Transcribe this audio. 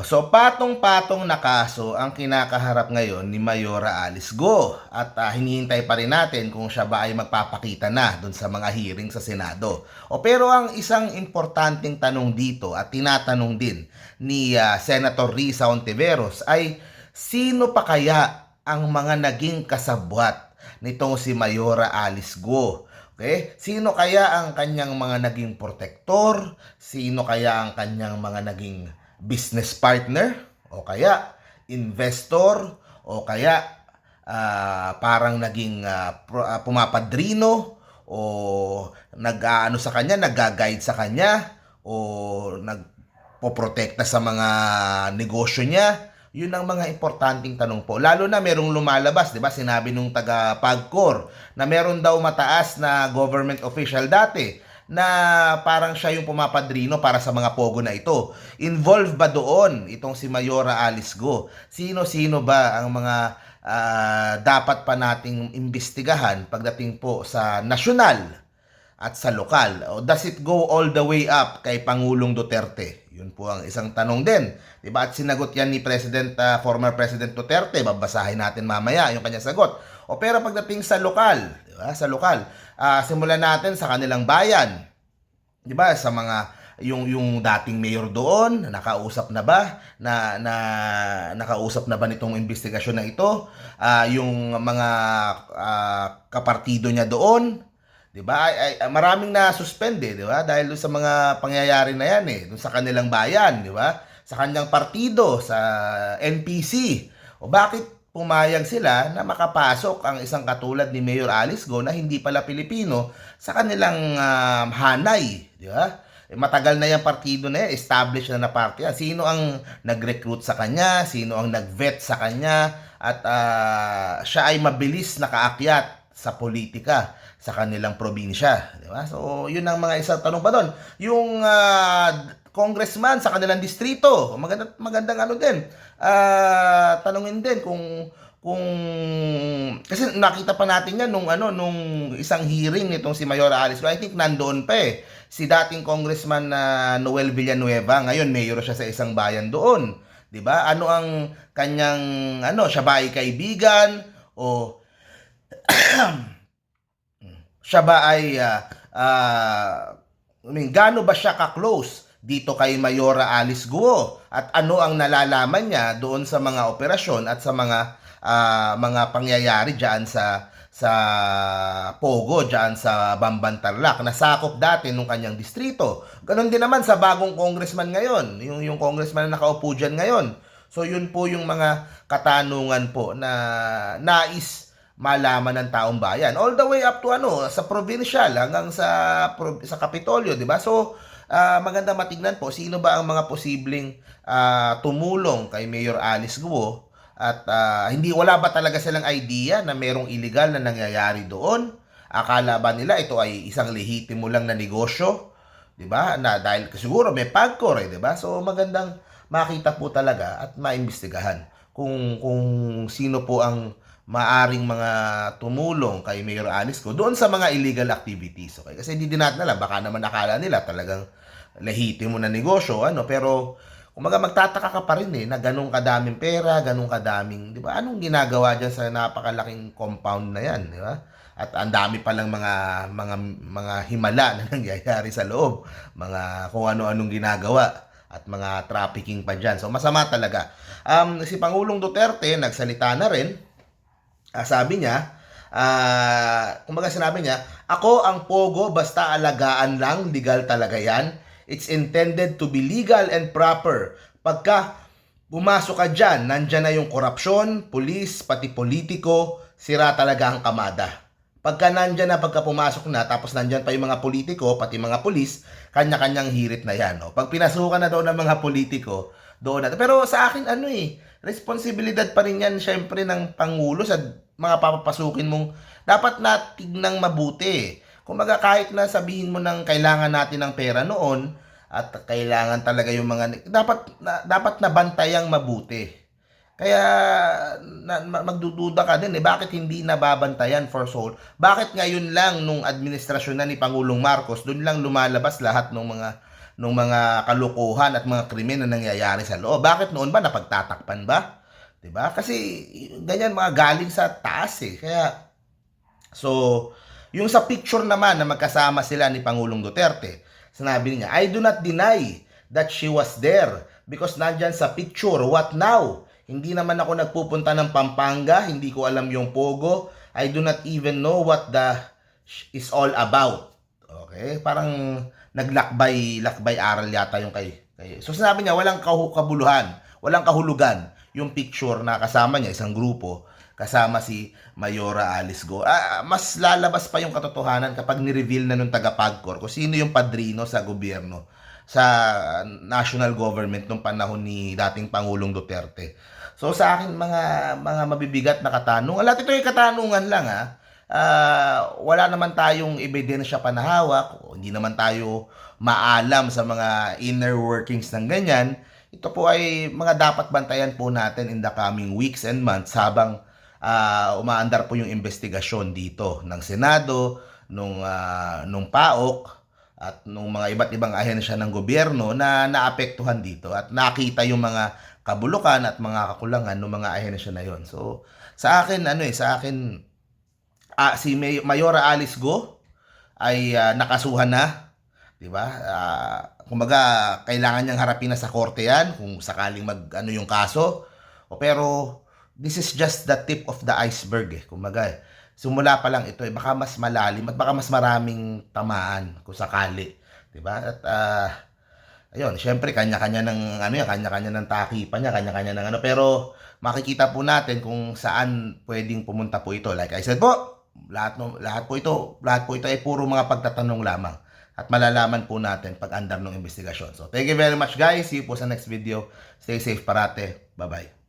So patong-patong na kaso ang kinakaharap ngayon ni Mayora Alice Go at ah, hinihintay pa rin natin kung siya ba ay magpapakita na dun sa mga hearing sa Senado. O pero ang isang importanteng tanong dito at tinatanong din ni ah, Senator Risa Ontiveros ay sino pa kaya ang mga naging kasabwat nitong si Mayora Alice Go? Okay? Sino kaya ang kanyang mga naging protektor? Sino kaya ang kanyang mga naging business partner? O kaya investor? O kaya ah, parang naging ah, pumapadrino? O nag-ano sa kanya, nag-guide sa kanya? O nagpoprotekta sa mga negosyo niya? Yun ang mga importanteng tanong po. Lalo na merong lumalabas, 'di ba? Sinabi nung taga Pagcor na meron daw mataas na government official dati na parang siya yung pumapadrino para sa mga pogo na ito. Involved ba doon itong si Mayora Alice Go? Sino-sino ba ang mga ah, dapat pa nating imbestigahan pagdating po sa nasyonal at sa lokal? O does it go all the way up kay Pangulong Duterte? Yun po ang isang tanong din. Diba? At sinagot yan ni President, ah, former President Duterte. Babasahin natin mamaya yung kanyang sagot. O pero pagdating sa lokal, diba? sa lokal, ah, simulan natin sa kanilang bayan. 'Di ba? Sa mga yung yung dating mayor doon, nakausap na ba na na nakausap na ba nitong investigasyon na ito? Ah, yung mga ah, kapartido niya doon, 'di ba? Ay, ay, maraming na suspend eh, 'di ba? Dahil sa mga pangyayari na 'yan eh, doon sa kanilang bayan, 'di ba? Sa kanyang partido, sa NPC. O bakit pumayag sila na makapasok ang isang katulad ni Mayor Alice Go na hindi pala Pilipino sa kanilang um, hanay, di ba? Eh, matagal na yung partido na yan, established na na party. Sino ang nag-recruit sa kanya, sino ang nag-vet sa kanya, at ah, siya ay mabilis nakaakyat sa politika sa kanilang probinsya, di ba? So, yun ang mga isang tanong pa doon. Yung ah, congressman sa kanilang distrito, maganda, magandang ano din. Ah, tanungin din kung kung kasi nakita pa natin yan nung ano nung isang hearing nitong si Mayora Alice. I think nandoon pa eh. Si dating congressman na Noel Villanueva, ngayon mayor siya sa isang bayan doon. 'Di ba? Ano ang kanyang ano, siya ba ay kaibigan o siya ba ay ah, ah, I ba siya ka-close dito kay Mayora Alice Guo? At ano ang nalalaman niya doon sa mga operasyon at sa mga ah, mga pangyayari diyan sa sa Pogo, diyan sa Bamban Tarlac, na sakop dati nung kanyang distrito. Ganon din naman sa bagong congressman ngayon, yung, yung congressman na nakaupo dyan ngayon. So yun po yung mga katanungan po na nais malaman ng taong bayan. All the way up to ano, sa provincial hanggang sa sa Kapitolyo, 'di ba? So ah, maganda matignan po sino ba ang mga posibleng ah, tumulong kay Mayor Alice Guo at ah, hindi wala ba talaga silang idea na merong illegal na nangyayari doon? Akala ba nila ito ay isang lehitimo lang na negosyo? 'di ba? Na dahil siguro may pagkor eh, 'di ba? So magandang makita po talaga at maimbestigahan kung kung sino po ang maaring mga tumulong kay Mayor Alice ko doon sa mga illegal activities. Okay? Kasi hindi din natin alam, baka naman akala nila talagang lehitimo na negosyo, ano, pero kumaga magtataka ka pa rin eh, na ganun kadaming pera, ganun kadaming, di ba? Anong ginagawa dyan sa napakalaking compound na yan, di ba? At ang dami palang mga mga mga himala na nangyayari sa loob, mga kung ano-anong ginagawa at mga trafficking pa dyan. So masama talaga. Um, si Pangulong Duterte nagsalita na rin. Ah, sabi niya, ah, kumbaga sinabi niya, ako ang pogo basta alagaan lang, legal talaga yan. It's intended to be legal and proper. Pagka pumasok ka dyan, nandyan na yung korupsyon, pulis, pati politiko, sira talaga ang kamada. Pagka nandyan na, pagka pumasok na, tapos nandyan pa yung mga politiko, pati mga pulis, kanya-kanyang hirit na yan. No? Pag pinasukan na doon ng mga politiko, doon na. Pero sa akin, ano eh, responsibilidad pa rin yan, syempre, ng Pangulo sa mga papapasukin mong, dapat na tignang mabuti. Kumbaga, kahit na sabihin mo ng kailangan natin ng pera noon, at kailangan talaga yung mga, dapat, na, dapat nabantayang mabuti. Kaya na, ma- magdududa ka din eh, bakit hindi nababantayan for soul? Bakit ngayon lang nung administrasyon na ni Pangulong Marcos, doon lang lumalabas lahat ng mga ng mga kalukuhan at mga krimen na nangyayari sa loob. Bakit noon ba napagtatakpan ba? 'Di ba? Kasi ganyan mga galing sa taas eh. Kaya so yung sa picture naman na magkasama sila ni Pangulong Duterte, sinabi niya, I do not deny that she was there because nandyan sa picture, what now? Hindi naman ako nagpupunta ng Pampanga, hindi ko alam yung Pogo, I do not even know what the is all about. Okay? Parang naglakbay, lakbay aral yata yung kay, kay. So sinabi niya, walang kabuluhan, walang kahulugan yung picture na kasama niya, isang grupo, kasama si Mayora Alice Go. Ah, mas lalabas pa yung katotohanan kapag ni-reveal na nung taga-Pagcor kung sino yung padrino sa gobyerno sa national government nung panahon ni dating Pangulong Duterte. So sa akin mga mga mabibigat na katanungan, lahat ito ay katanungan lang ha. Ah, wala naman tayong ebidensya pa na hawak, hindi naman tayo maalam sa mga inner workings ng ganyan. Ito po ay mga dapat bantayan po natin in the coming weeks and months habang ah, umaandar po yung investigasyon dito ng Senado, nung ah, nung PAOK at nung mga iba't ibang ahensya ng gobyerno na naapektuhan dito at nakita yung mga kabulukan at mga kakulangan ng mga ahensya na yon. So sa akin ano eh sa akin ah, si May- Mayora Alice Go ay ah, nakasuhan na, 'di ba? Ah, kumbaga kailangan niyang harapin na sa korte 'yan kung sakaling mag ano yung kaso. O pero this is just the tip of the iceberg eh. Kumbaga, eh. simula pa lang ito eh, baka mas malalim at baka mas maraming tamaan kung sakali, 'di ba? At ah, ayun, syempre kanya-kanya ng ano yan, kanya-kanya ng takipan niya, kanya-kanya ng ano, pero makikita po natin kung saan pwedeng pumunta po ito. Like I said po, lahat no, lahat po ito, lahat po ito ay puro mga pagtatanong lamang. At malalaman po natin pag andar ng investigasyon. So, thank you very much guys. See you po sa next video. Stay safe parate. Bye-bye.